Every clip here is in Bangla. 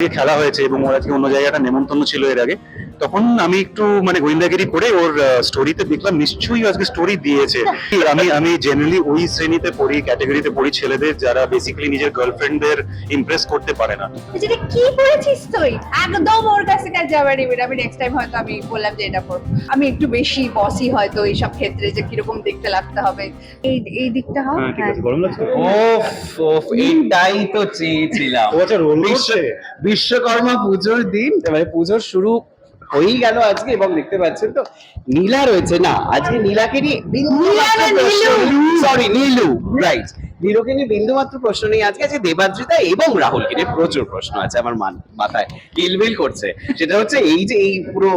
খেলা হয়েছে এবং ওরা আজকে অন্য জায়গাটা নেমন্তন্ন ছিল এর আগে। তখন আমি একটু মানে গোয়েন্দাগিরি করে ওর স্টোরিতে দেখলাম নিশ্চয়ই আজকে স্টোরি দিয়েছে। আমি আমি জেনারেলি ওই শ্রেণীতে পড়ি ক্যাটাগরিতে পড়ি ছেলেদের যারা বেসিক্যালি নিজের গার্লফ্রেন্ডদের ইমপ্রেস করতে পারে না। যেটা কি পড়েছিস তুই? একদম ওর কাছে কাছে যাবার নিবি আমি নেক্সট টাইম হয়তো আমি বললাম যে এটা পড় আমি একটু বেশি বসি হয়তো এইসব ক্ষেত্রে যে কীরকম দেখতে লাগতে হবে। এই এই দিকটা হয় হ্যাঁ ঠিক আছে গরম লাগছে? ওফ ওফ এইটাই তো চেয়েছিলাম। ও আচ্ছা বিশ্বকর্মা পুজোর দিন মানে পুজোর শুরু হয়েই গেল আজকে এবং দেখতে পাচ্ছেন তো নীলা রয়েছে না আজকে নীলাকে নিয়ে। সরি নীলু রাইট নীলুকে নিয়ে বিন্দু মাত্র প্রশ্ন নেই। আজকে আছে দেবাদ্রিতা এবং রাহুলকে নিয়ে প্রচুর প্রশ্ন আছে আমার মান মাথায় কিলবিল করছে। সেটা হচ্ছে এই যে এই পুরো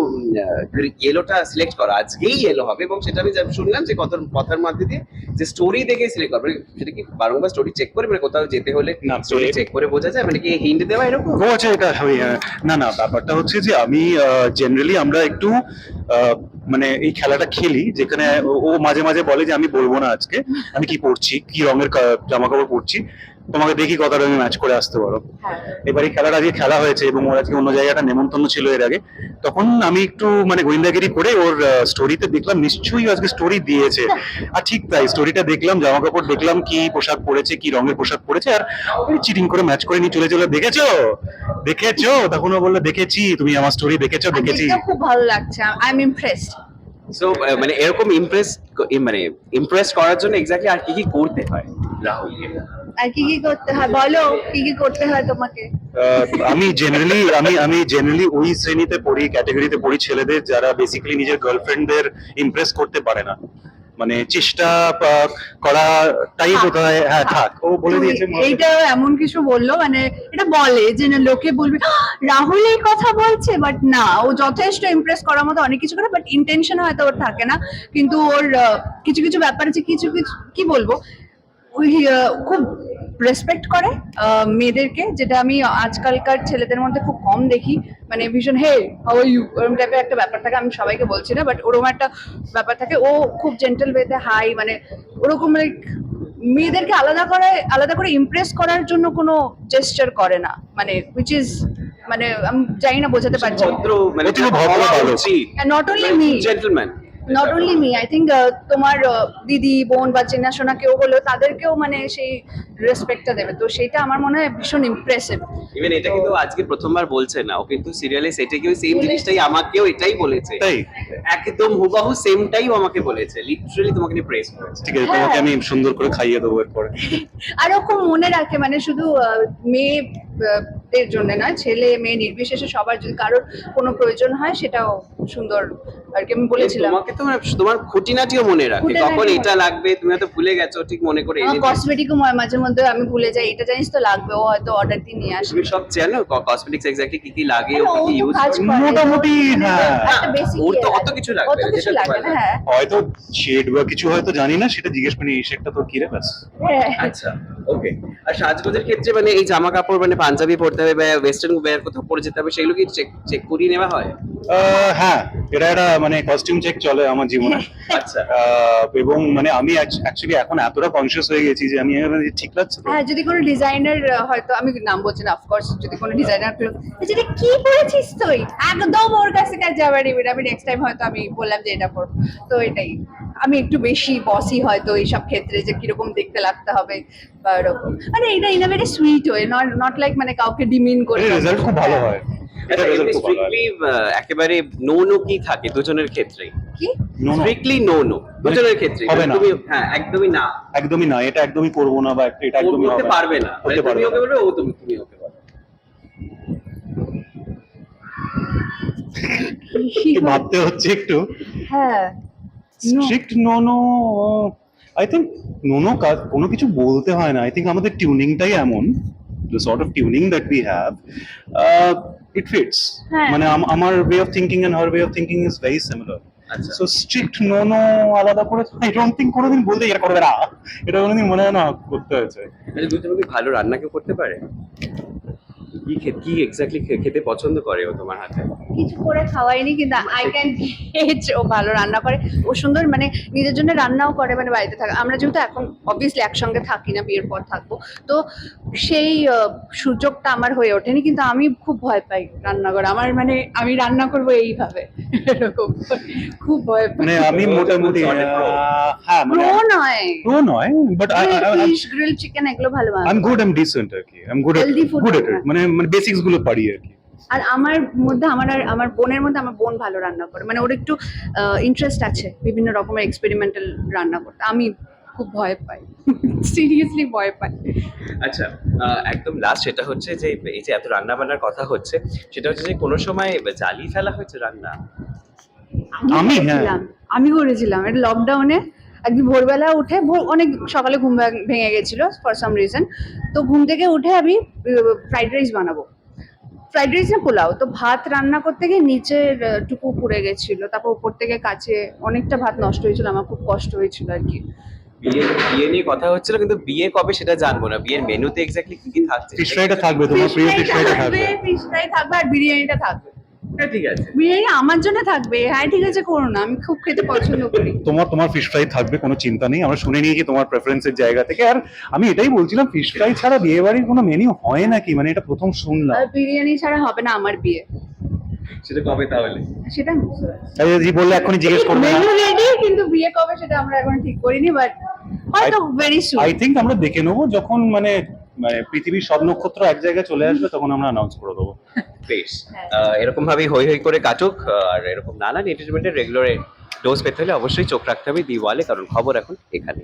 ইয়েলোটা সিলেক্ট করা। আজকেই ইয়েলো হবে এবং সেটা আমি শুনলাম যে কত কথার মধ্যে দিয়ে যে স্টোরি দেখে সিলেক্ট করবে সেটা কি বারংবার স্টোরি চেক করে? মানে কোথাও যেতে হলে স্টোরি চেক করে বোঝা যায়? মানে কি হিন্ট দেওয়া এরকম? ও আচ্ছা এটা না না ব্যাপারটা হচ্ছে যে আমি জেনারেলি আমরা একটু মানে এই খেলাটা খেলি, যেখানে ও- মাঝে মাঝে বলে যে, আমি বলব না আজকে। আমি কি পড়ছি? কি রঙের জামা কাপড় পরছি তোমাকে দেখি কত রঙে ম্যাচ করে আসতে পারো। হ্যাঁ। এবার খেলাটা আজকে খেলা হয়েছে এবং ওর আজকে অন্য জায়গাটা নেমন্তন্ন ছিল এর আগে। তখন আমি একটু মানে গোয়েন্দাগিরি করে ওর স্টোরিতে দেখলাম নিশ্চয়ই আজকে স্টোরি দিয়েছে। আর ঠিক তাই স্টোরিটা দেখলাম জামা কাপড় দেখলাম কি পোশাক পরেছে কি রঙের পোশাক পরেছে আর ওই চিটিং করে ম্যাচ করে নিয়ে চলে চলে দেখেছ? দেখেছ? তখন ও বলল দেখেছি তুমি আমার স্টোরি দেখেছ দেখেছি। খুব ভালো লাগছে আই এম ইমপ্রেসড সো মানে এরকম ইমপ্রেস মানে ইমপ্রেস করার জন্য এক্স্যাক্টলি আর কি কি করতে হয় রাহুলকে? আর কি কি করতে হয়? বলো কি কি করতে হয় তোমাকে? আহ, আমি জেনারেলি আমি আমি জেনারেলি ওই শ্রেণীতে পড়ি ক্যাটাগরিতে পড়ি ছেলেদের যারা বেসিক্যালি নিজের গার্লফ্রেন্ডদের ইমপ্রেস করতে পারে না। মানে চেষ্টা করা করাটাই বোধহয় বোধ হ্যাঁ থাক। ও বলে দিয়েছে এইটা এমন কিছু বলল মানে এটা বলে যে না লোকে বলবে রাহুল এই কথা বলছে। বাট না ও যথেষ্ট ইমপ্রেস করার মতো অনেক কিছু করে বাট ইন্টেনশন হয়তো ওর থাকে না। কিন্তু ওর কিছু কিছু ব্যাপার আছে কিছু কিছু কি বলব? খুব রেসপেক্ট করে। আহ, মেয়েদেরকে যেটা আমি আজকালকার ছেলেদের মধ্যে খুব কম দেখি। মানে ভীষণ হে হাউ আর ইউ ওরকম টাইপের একটা ব্যাপার থাকে আমি সবাইকে বলছি না বাট ওরকম একটা ব্যাপার থাকে। ও খুব জেন্টাল ওয়েতে হাই মানে ওরকম লাইক মেয়েদেরকে আলাদা করে আলাদা করে ইমপ্রেস করার জন্য কোনো জেস্টার করে না। মানে উইচ ইজ মানে আমি জানি না বোঝাতে পারছি ভদ্র ভালো। Not only me gentleman not only me I think তোমার uh, দিদি বোন বা চেনাশোনা কেউ হলো তাদেরকেও মানে সেই রেসপেক্টটা দেবে। তো সেটা আমার মনে হয় ভীষণ ইমপ্রেসিভ ইভেন এটা কিন্তু আজকে প্রথমবার বলছে না। ও কিন্তু সিরিয়ালে সেটা কেউ সেম জিনিসটাই আমাকেও এটাই বলেছে। তাই? একদম হুবাহু সেমটাই ও আমাকে বলেছে। লিটারালি তোমাকে নিয়ে প্রেস করেছে। ঠিক আছে তোমাকে আমি সুন্দর করে খাইয়ে দেবো এরপরে। আর ও খুব মনে রাখে মানে শুধু আহ, মেয়ে দের জন্য নয় ছেলে মেয়ে নির্বিশেষে সবার যদি কারোর কোনো প্রয়োজন হয় সেটাও সুন্দর আর কি আমি বলেছিলাম। তোমাকে তোমার তোমার খুঁটিনাটিও মনে রাখে। কখন এটা লাগবে তুমি হয়তো ভুলে গেছো ঠিক মনে করে এনে। কসমেটিকও মাঝে মধ্যে আমি ভুলে যাই এটা জানিস তো লাগবে ও হয়তো অর্ডার দিয়ে নিয়ে আসবে। তুমি সব জানো কসমেটিক্স এক্স্যাক্টলি কি কি লাগে ও ও কি ইউজ। মোটামুটি, মানে হ্যাঁ। ওর তো অত কিছু লাগবে অত কিছু যেটা লাগে না হ্যাঁ। হয়তো শেড বা কিছু হয়তো জানি না সেটা জিজ্ঞেস করি এই শেডটা তোর কি রে ব্যাস। হ্যাঁ। আচ্ছা ওকে আর সাজগোজের ক্ষেত্রে মানে এই জামা কাপড় মানে পাঞ্জাবি পরতে হবে বা ওয়েস্টার্ন ওয়্যার কোথাও পরে যেতে হবে সেগুলো কি চেক চেক করিয়ে নেওয়া হয়? হ্যাঁ। এটা একটা মানে কস্টিউম চেক চলে আমার জীবনে। আচ্ছা। আহ, এবং মানে আমি অ্যাকচুয়ালি এখন এতটা কনসিয়াস হয়ে গেছি যে আমি ঠিক লাগছে হ্যাঁ যদি কোনো ডিজাইনার হয়তো আমি নাম বলছি না অফকোর্স যদি কোনো ডিজাইনার যেটা কি পড়েছিস তুই? একদম ওর কাছে কাছে যাবার আমি নেক্সট টাইম হয়তো আমি বললাম যে এটা পড় তো এটাই। আমি একটু বেশি বসি হয়তো এইসব ক্ষেত্রে যে কীরকম দেখতে লাগতে হবে বা এরকম। মানে এটা in very sweet way not not like মানে কাউকে ডিমিন করে রেজাল্ট খুব ভালো হয়। এটা রেজাল্ট খুব ভালো স্ট্রিক্টলি একেবারে নো নো কি থাকে দুজনের ক্ষেত্রে কি? স্ট্রিক্টলি নো নো দুজনের ক্ষেত্রে হবে না। হ্যাঁ একদমই না। একদমই না এটা একদমই করব না বা এটা একদমই হবে পারবে না। মানে তুমি ওকে। বলবে ও তুমি তুমি ওকে বলবে ভাবতে হচ্ছে একটু। হ্যাঁ strict no no I think no no কাজ কোনো কিছু বলতে হয় না। আই থিঙ্ক আমাদের টিউনিংটাই এমন the sort of tuning that we have it fits হ্যাঁ। মানে আমার way of thinking and her way of thinking is very similar so so strict no no আলাদা করে আই ডোন্ট থিঙ্ক কোনোদিন বলতে এটা করবে না। এটা কোনোদিন মনে হয় না করতে হয়েছে। আচ্ছা দুজন কি ভালো রান্না কেউ করতে পারে? কি খেতে কি এক্স্যাক্টলি খেতে পছন্দ করে ও তোমার হাতে? কিছু করে খাওয়াইনি কিন্তু আই ক্যান গেট ও ভালো রান্না করে। ও সুন্দর মানে নিজের জন্য রান্নাও করে মানে বাড়িতে থাকে। আমরা যেহেতু এখন অবভিয়াসলি একসঙ্গে থাকি না বিয়ের পর থাকব। তো সেই সুযোগটা আমার হয়ে ওঠেনি কিন্তু আমি খুব ভয় পাই রান্না করে আমার মানে আমি রান্না করব এইভাবে। এরকম খুব ভয় পাই। মানে আমি মোটামুটি হ্যাঁ মানে প্রো নয়। প্রো নয় বাট ফিশ গ্রিল চিকেন এগুলো ভালো I am good I am decent আর কি। I am good good at মানে মানে বেসিক্সগুলো পারি আর কি। আর আমার মধ্যে আমার আর আমার বোনের মধ্যে আমার বোন ভালো রান্না করে। মানে ওর একটু ইন্টারেস্ট আছে বিভিন্ন রকমের এক্সপেরিমেন্টাল রান্না করতে। আমি খুব ভয় পাই। সিরিয়াসলি ভয় পাই। আচ্ছা আহ, একদম লাস্ট সেটা হচ্ছে যে এই যে এত রান্না বান্নার কথা হচ্ছে সেটা হচ্ছে যে কোনো সময় জ্বালিয়ে ফেলা হয়েছে রান্না? আমি? হ্যাঁ। করেছিলাম। আমি করেছিলাম। এটা লকডাউনে একদিন ভোরবেলা উঠে ভোর অনেক সকালে ঘুম ভেঙে গেছিল ফর সাম রিজন তো ঘুম থেকে উঠে আমি ফ্রাইড রাইস বানাবো। ফ্রাইড রাইস না পোলাও। তো ভাত রান্না করতে গিয়ে নিচের টুকু পুড়ে গেছিল। তারপর উপর থেকে কাছে অনেকটা ভাত নষ্ট হয়েছিল। আমার খুব কষ্ট হয়েছিল আর কি। বিয়ে বিয়ে নিয়ে কথা হচ্ছিল কিন্তু বিয়ে কবে সেটা জানব না। বিয়ের মেনুতে এক্স্যাক্টলি কি কি থাকছে? ফিশ ফ্রাইটা থাকবে তোমার প্রিয় ফিশ ফ্রাইটা থাকবে ফিশ ফ্রাই থাকবে আর বিরিয়ানিটা থাকবে। ঠিক আছে। বিরিয়ানি আমার জন্য থাকবে। হ্যাঁ ঠিক আছে করো না। আমি খুব খেতে পছন্দ করি। তোমার তোমার ফিশ ফ্রাই থাকবে কোনো চিন্তা নেই। আমরা শুনে নিয়েছি তোমার প্রেফারেন্সের জায়গা থেকে। আর আমি এটাই বলছিলাম ফিশ ফ্রাই ছাড়া বিয়ে বাড়ির কোনো মেনু হয় নাকি? মানে এটা প্রথম শুনলাম। আর বিরিয়ানি ছাড়া হবে না আমার বিয়ে। সেটা কবে তাহলে? সেটা যদি বললে এখনই জিজ্ঞেস করবে মেনু রেডি কিন্তু বিয়ে কবে সেটা আমরা এখন ঠিক করিনি বাট হয়তো ভেরি সুন আই থিঙ্ক আমরা দেখে নেব যখন মানে মানে পৃথিবীর সব নক্ষত্র এক জায়গায় চলে আসবে তখন আমরা অ্যানাউন্স করে দেবো। বেশ হ্যাঁ। এরকম ভাবেই হই হই করে কাটুক আর এরকম নানান এন্টারটেনমেন্টের রেগুলার ডোজ পেতে হলে অবশ্যই চোখ রাখতে হবে দিওয়ালে কারণ খবর এখন এখানে